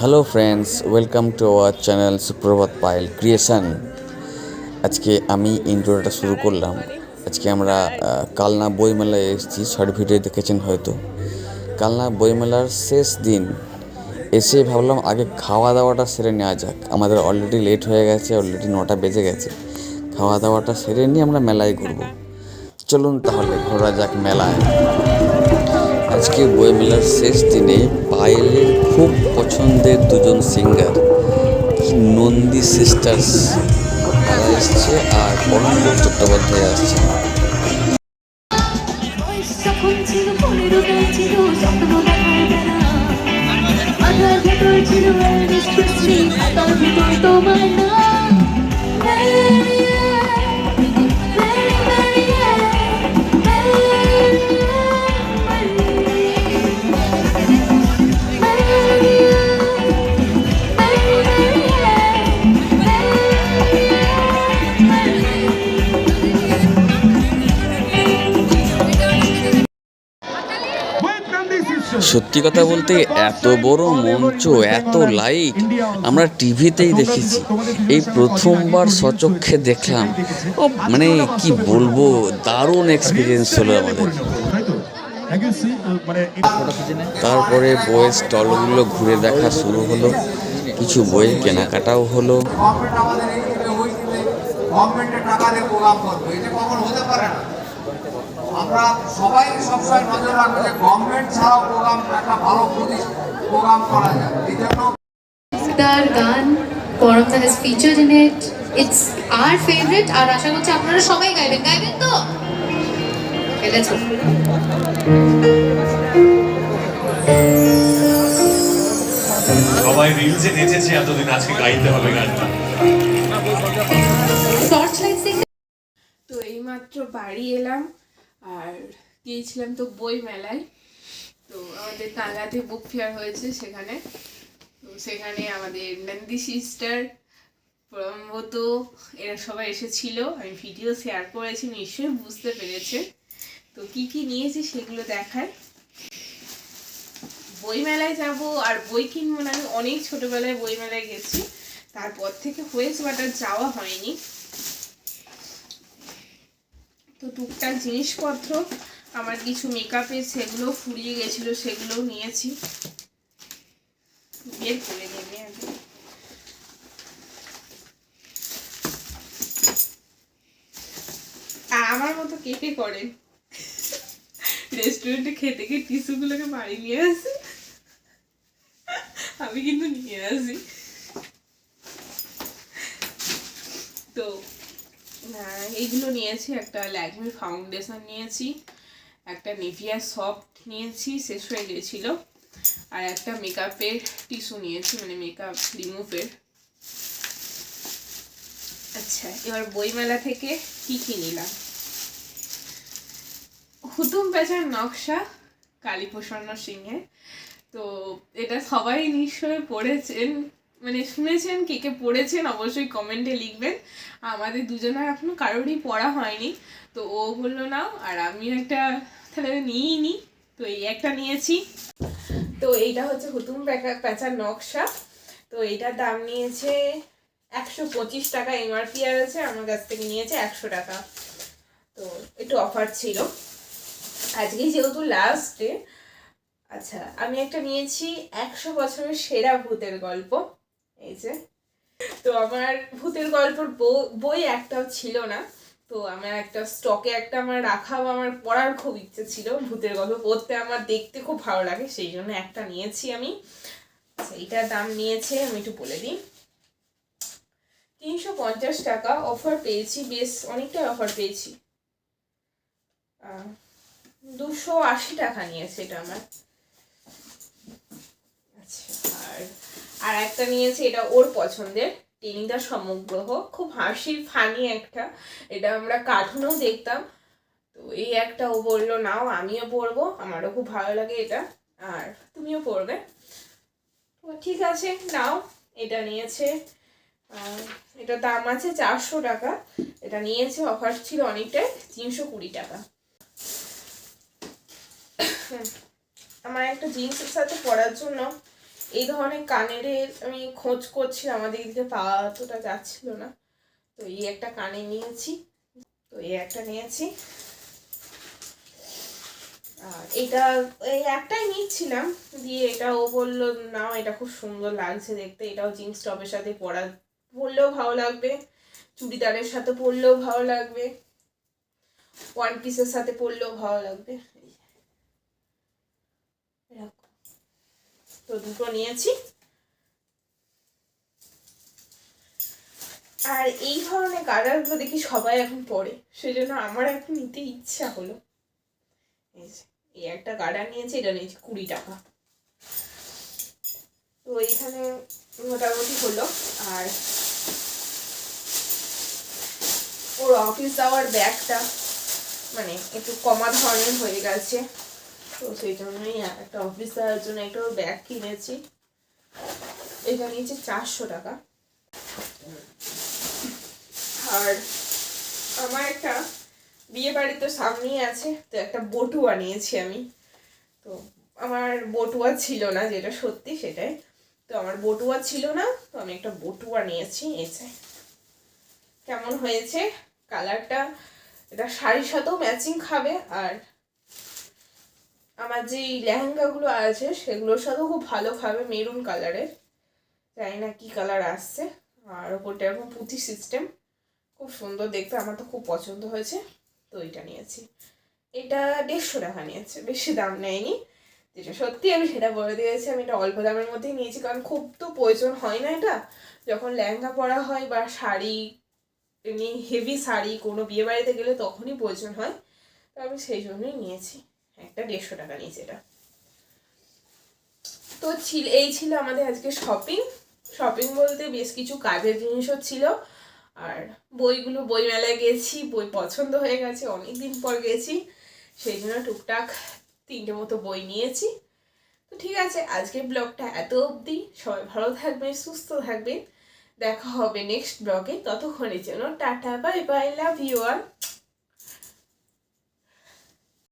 Hello friends welcome to our channel সুপ্রভাত Payel creation আজকে আমি ইন্ট্রোটা শুরু করলাম। আজকে আমরা কালনা বইমেলায় এসেছি। শর্ট ভিডিও দেখেছেন হয়তো। কালনা বইমেলার শেষ দিন। এসে ভাবলাম আগে খাওয়া দাওয়াটা সেরে নেওয়া যাক। আমাদের অলরেডি লেট হয়ে গেছে অলরেডি নটা বেজে গেছে। খাওয়া দাওয়াটা সেরে নিয়ে আমরা মেলায় ঘুরবো। চলুন তাহলে ঘোরা যাক মেলায়। আজকে বইমেলার শেষ দিনে পায়েলের খুব পছন্দের দুজন সিঙ্গার নন্দী সিস্টার্স তারা এসছে আর অরুণদেব চট্টোপাধ্যায় আসছে। ছিল সত্যি কথা বলতে এত বড় মঞ্চ, এত লাইট আমরা টিভিতেই দেখেছি। এই প্রথমবার সচক্ষে দেখলাম। মানে কি বলব, দারুণ এক্সপিরিয়েন্স হলো আমাদের। তারপরে বইয়ের স্টলগুলো ঘুরে দেখা শুরু হলো। কিছু বইয়ের কেনাকাটাও হলো। গভর্নমেন্টের টাকা দিয়ে প্রোগ্রাম করব, এটা কখন হতে পারে না। আমরা সবাই সবসময় নজর রাখব যে গভর্নমেন্ট ছাড়াও প্রোগ্রাম একটা ভালো প্রোগ্রাম করা যায়। এই জন্য তার গান পরমদা has featured in it it's our favourite আর আশা করছি আপনারা সবাই গাইবেন। গাইবেন তো? সবাই রিলসে নেচেছে এতদিন আজকে গাইতে হবে গানটা। লাইট তো এইমাত্র বাড়ি এলাম। আর গিয়েছিলাম তো বই মেলায় তো আমাদের টাঙ্গাতে বুক ফেয়ার হয়েছে সেখানে। তো সেখানে আমাদের নন্দী সিস্টার প্রমব্রত এরা সবাই এসেছিল। আমি ভিডিও শেয়ার করেছি, নিশ্চয়ই বুঝতে পেরেছে। তো কি কি নিয়েছি সেগুলো দেখায়। বই মেলায় যাব আর বই কিনবো না, আমি অনেক ছোটোবেলায় বই মেলায় গেছি। তারপর থেকে হয়েছে বাট আর যাওয়া হয়নি। তো টুকটাক জিনিসপত্র, আমার কিছু মেকআপের সেগুলো ফুরিয়ে গেছিল, সেগুলোও নিয়েছি। বের করে নেবে আগে। আমার মতো কেটে করে? রেস্টুরেন্টে খেতে গিয়ে টিস্যুগুলোকে বাড়ি নিয়ে আসি। আমি কিন্তু নিয়ে আসি। তো এইগুলো নিয়েছি, একটা ল্যাকমি ফাউন্ডেশন নিয়েছি, একটা নিভিয়া সফট নিয়েছি, শেষ হয়ে গেছিল আর একটা মেকআপের টিস্যু নিয়েছি মানে মেকআপ রিমুভের। আচ্ছা এবার বইমেলা থেকে কি কি নিলাম? হুতুম পেঁচার নকশা, কালীপ্রসন্ন সিংহে তো এটা সবাই নিশ্চয়ই পড়েছেন মানে শুনেছেন কে কে পড়েছেন অবশ্যই কমেন্টে লিখবেন। আমাদের দুজনের এখনও কারোরই পড়া হয়নি। তো ও বলল, নাও। আর আমি একটা তাহলে নিয়েই নি। তো এই একটা নিয়েছি। তো এইটা হচ্ছে হুতুম প্যাঁচার নকশা। তো এইটার দাম নিয়েছে একশো পঁচিশ টাকা। এমআরপি আর আছে, আমার কাছ থেকে নিয়েছে একশো টাকা। তো একটু অফার ছিল। আজকে যেহেতু লাস্ট ডে আচ্ছা আমি একটা নিয়েছি একশো বছরের সেরা ভূতের গল্প। এই যে। তো আমার ভূতের গল্পর বই- একটাও ছিল না। তো আমার একটা স্টকে একটা আমার রাখা বা আমার পড়ার খুব ইচ্ছে ছিল। ভূতের গল্প পড়তে আমার দেখতে খুব ভালো লাগে, সেই জন্য একটা নিয়েছি আমি। আচ্ছা এইটার দাম নিয়েছে, আমি একটু বলে দিই। তিনশো পঞ্চাশ টাকা অফার পেয়েছি, বেশ অনেকটা অফার পেয়েছি। দুশো আশি টাকা নিয়েছে এটা আমার আচ্ছা আর আর একটা নিয়েছে, এটা ওর পছন্দের। টেনিদা সমগ্রহ। খুব হাসির ফানি একটা। এটা আমরা কার্টুনেও দেখতাম। তো এই একটা ও বলল, নাও, আমিও পড়ব আমারও খুব ভালো লাগে এটা। আর তুমিও পড়বে তো ঠিক আছে, নাও। এটা নিয়েছে এটা দাম আছে চারশো টাকা। এটা নিয়েছে অফার ছিল অনেকটাই, তিনশো কুড়ি টাকা। আমার একটা জিন্সের সাথে পরার জন্য এই ধরনের কানের আমি খোঁজ করছিলাম আমাদের দিকে পাওয়া অতটা যাচ্ছিল না। তো এই একটা কানে নিয়েছি, তো এই একটা নিয়েছি। আর এটা, এই একটাই নিচ্ছিলাম, দিয়ে এটা ও বলল, না, এটা খুব সুন্দর লাগছে দেখতে, এটাও জিন্স টপের সাথে পরা, পরলেও ভালো লাগবে, চুড়িদারের সাথে পরলেও ভালো লাগবে ওয়ান পিসের সাথে পরলেও ভালো লাগবে এই যে। এরকম। তো দুটো নিয়েছি। আর এই ধরনের কালারগুলো দেখি সবাই এখন পরে, সেজন্য আমার এখন নিতে ইচ্ছা হলো। এই একটা গার্ডার নিয়েছি, এটা নিয়েছি কুড়ি টাকা। তো এইখানে মোটামুটি হলো, আর ওর অফিস যাওয়ার ব্যাগটা মানে একটু কমা ধরনের হয়ে গেছে। তো সেই জন্যই একটা অফিস যাওয়ার জন্য একটা ব্যাগ কিনেছি। এটা নিয়েছে চারশো টাকা। আর আমার একটা বিয়ে বাড়ি তো সামনেই আছে, তো একটা বটুয়া নিয়েছি আমি। তো আমার বটুয়া ছিল না, যেটা সত্যি সেটাই। তো আমার বটুয়া ছিল না, তো আমি একটা বটুয়া নিয়েছি, এসে। কেমন হয়েছে? কালারটা এটা শাড়ির সাথেও ম্যাচিং খাবে, আর আমার যে লেহেঙ্গাগুলো আছে, সেগুলোর সাথেও খুব ভালো খাবে মেরুন কালারের। জানি না কী কালার আসছে। আর ওপরটা এরকম পুঁথি সিস্টেম খুব সুন্দর দেখতে, আমার তো খুব পছন্দ হয়েছে। তো এটা নিয়েছি। এটা দেড়শো টাকা নিয়েছে, বেশি দাম নেয়নি। যেটা সত্যি আমি সেটা বলে দিয়েছি, আমি এটা অল্প দামের মধ্যেই নিয়েছি, কারণ খুব তো প্রয়োজন হয় না এটা। যখন লেহেঙ্গা পরা হয় বা শাড়ি, এমনি হেভি শাড়ি কোনো বিয়ে বাড়িতে গেলে তখনই প্রয়োজন হয়। তো আমি সেই জন্যই নিয়েছি। একটা দেড়শো টাকা নিয়েছি এটা। তো ছিল, এই ছিল আমাদের আজকে শপিং শপিং বলতে বেশ কিছু কাজের জিনিসও ছিল। আর বইগুলো বই মেলায় গেছি, বই পছন্দ হয়ে গেছে অনেক দিন পর গেছি। সেই জন্য টুকটাক তিনটে মতো বই নিয়েছি। তো ঠিক আছে, আজকের ব্লগটা এত অবধি। সবাই ভালো থাকবেন, সুস্থ থাকবেন। দেখা হবে নেক্সট ব্লগে। ততক্ষণের জন্য tata bye bye love you R